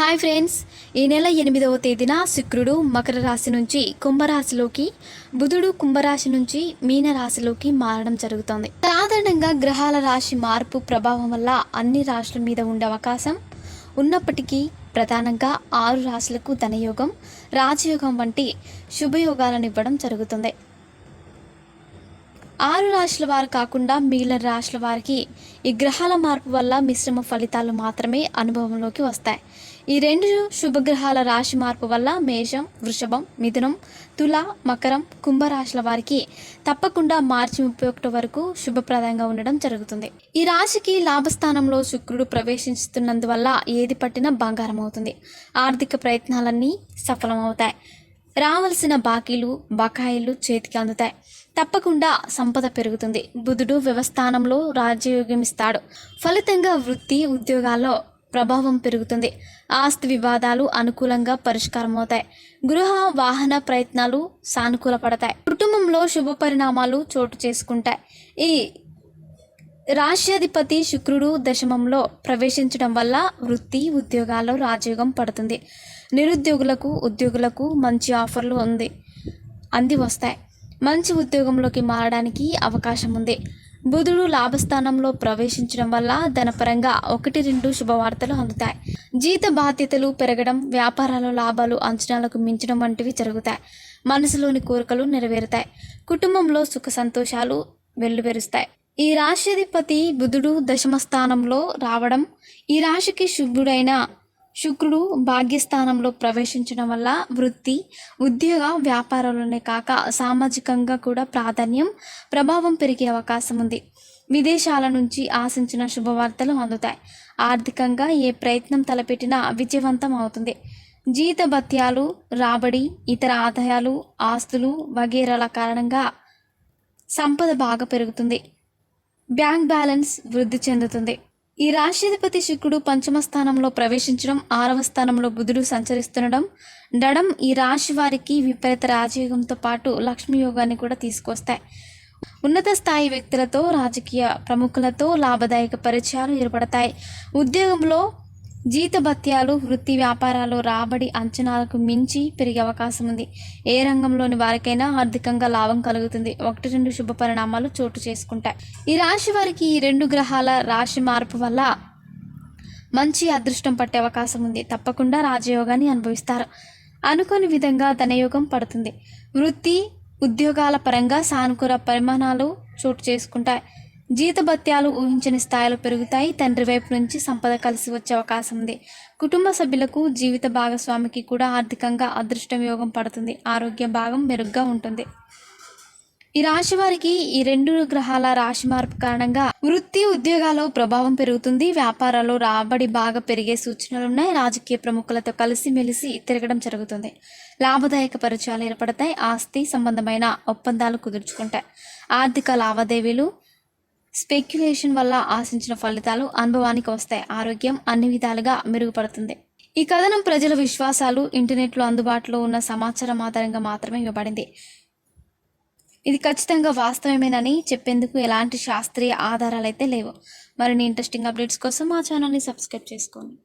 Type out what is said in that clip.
Hi friends ఈ నెల ఎనిమిదవ తేదీన శుక్రుడు మకర రాశి నుంచి కుంభరాశిలోకి బుధుడు కుంభరాశి నుంచి మీన రాశిలోకి మారడం జరుగుతుంది. సాధారణంగా గ్రహాల రాశి మార్పు ప్రభావం వల్ల అన్ని రాశుల మీద ఉండే అవకాశం ఉన్నప్పటికీ ప్రధానంగా ఆరు రాశులకు ధనయోగం రాజయోగం వంటి శుభయోగాలను ఇవ్వడం జరుగుతుంది. ఆరు రాశుల వారు కాకుండా మిగిలిన రాశుల వారికి ఈ గ్రహాల మార్పు వల్ల మిశ్రమ ఫలితాలు మాత్రమే అనుభవంలోకి వస్తాయి. ఈ రెండు శుభగ్రహాల రాశి మార్పు వల్ల మేషం వృషభం మిథునం తుల మకరం కుంభరాశుల వారికి తప్పకుండా మార్చి ముప్పై ఒకటి వరకు శుభప్రదంగా ఉండడం జరుగుతుంది. ఈ రాశికి లాభస్థానంలో శుక్రుడు ప్రవేశిస్తున్నందువల్ల ఏది పట్టినా బంగారం అవుతుంది. ఆర్థిక ప్రయత్నాలన్నీ సఫలమవుతాయి. రావలసిన బాకీలు బకాయిలు చేతికి అందుతాయి. తప్పకుండా సంపద పెరుగుతుంది. బుధుడు వ్యవస్థానంలో రాజ్యయోగం ఇస్తాడు ఫలితంగా వృత్తి ఉద్యోగాల్లో ప్రభావం పెరుగుతుంది. ఆస్తి వివాదాలు అనుకూలంగా పరిష్కారం అవుతాయి గృహ వాహన ప్రయత్నాలు సానుకూలపడతాయి. కుటుంబంలో శుభ పరిణామాలు చోటు చేసుకుంటాయి. ఈ రాష్ట్రాధిపతి శుక్రుడు దశమంలో ప్రవేశించడం వల్ల వృత్తి ఉద్యోగాల్లో రాజయోగం పడుతుంది. నిరుద్యోగులకు ఉద్యోగులకు మంచి ఆఫర్లు ఉంది. అంది వస్తాయి. మంచి ఉద్యోగంలోకి మారడానికి అవకాశం ఉంది. బుధుడు లాభస్థానంలో ప్రవేశించడం వల్ల ధనపరంగా ఒకటి రెండు శుభవార్తలు అందుతాయి. జీత బాధ్యతలు పెరగడం వ్యాపారాల లాభాలు అంచనాలకు మించడం వంటివి జరుగుతాయి. మనసులోని కోరికలు నెరవేరుతాయి. కుటుంబంలో సుఖ సంతోషాలు వెల్లువెరుస్తాయి. ఈ రాశ్యాధిపతి బుధుడు దశమ స్థానంలో రావడం ఈ రాశికి శుభుడైన శుక్రుడు భాగ్యస్థానంలో ప్రవేశించడం వల్ల వృత్తి ఉద్యోగ వ్యాపారాలనే కాక సామాజికంగా కూడా ప్రాధాన్యం ప్రభావం పెరిగే అవకాశం ఉంది. విదేశాల నుంచి ఆశించిన శుభవార్తలు అందుతాయి. ఆర్థికంగా ఏ ప్రయత్నం తలపెట్టినా విజయవంతం అవుతుంది. జీత భత్యాలు రాబడి ఇతర ఆదాయాలు ఆస్తులు వగేరాల కారణంగా సంపద బాగా పెరుగుతుంది. బ్యాంక్ బ్యాలెన్స్ వృద్ధి చెందుతుంది. ఈ రాష్ట్రాధిపతి శుక్రుడు పంచమ స్థానంలో ప్రవేశించడం ఆరవ స్థానంలో బుధుడు సంచరిస్తుండడం డడం ఈ రాశి వారికి విపరీత రాజయోగంతో పాటు లక్ష్మీ యోగాన్ని కూడా తీసుకొస్తాయి. ఉన్నత స్థాయి వ్యక్తులతో రాజకీయ ప్రముఖులతో లాభదాయక పరిచయాలు ఏర్పడతాయి. ఉద్యోగంలో జీతభత్యాలు వృత్తి వ్యాపారాలు రాబడి అంచనాలకు మించి పెరిగే అవకాశం ఉంది. ఏ రంగంలోని వారికైనా ఆర్థికంగా లాభం కలుగుతుంది. ఒకటి రెండు శుభ పరిణామాలు చోటు చేసుకుంటాయి. ఈ రాశి వారికి ఈ రెండు గ్రహాల రాశి మార్పు వల్ల మంచి అదృష్టం పట్టే అవకాశం ఉంది. తప్పకుండా రాజయోగాన్ని అనుభవిస్తారు. అనుకోని విధంగా ధనయోగం పడుతుంది. వృత్తి ఉద్యోగాల పరంగా సానుకూల పరిమాణాలు చోటు చేసుకుంటాయి. జీతభత్యాలు ఊహించని స్థాయిలో పెరుగుతాయి. తండ్రి వైపు నుంచి సంపద కలిసి వచ్చే అవకాశం ఉంది. కుటుంబ సభ్యులకు జీవిత భాగస్వామికి కూడా ఆర్థికంగా అదృష్టం యోగం పడుతుంది. ఆరోగ్య భాగం మెరుగ్గా ఉంటుంది. ఈ రాశి వారికి ఈ రెండు గ్రహాల రాశి మార్పు కారణంగా వృత్తి ఉద్యోగాల్లో ప్రభావం పెరుగుతుంది. వ్యాపారాల్లో రాబడి బాగా పెరిగే సూచనలు ఉన్నాయి. రాజకీయ ప్రముఖులతో కలిసి మెలిసి తిరగడం జరుగుతుంది. లాభదాయక పరిచయాలు ఏర్పడతాయి. ఆస్తి సంబంధమైన ఒప్పందాలు కుదుర్చుకుంటాయి. ఆర్థిక లావాదేవీలు స్పెక్యులేషన్ వల్ల ఆశించిన ఫలితాలు అనుభవానికి వస్తాయి. ఆరోగ్యం అన్ని విధాలుగా మెరుగుపడుతుంది. ఈ కథనం ప్రజల విశ్వాసాలు ఇంటర్నెట్లో అందుబాటులో ఉన్న సమాచారం ఆధారంగా మాత్రమే ఇవ్వబడింది. ఇది ఖచ్చితంగా వాస్తవమేనని చెప్పేందుకు ఎలాంటి శాస్త్రీయ ఆధారాలు అయితే లేవు. మరిన్ని ఇంట్రెస్టింగ్ అప్డేట్స్ కోసం మా ఛానల్ని సబ్స్క్రైబ్ చేసుకోండి.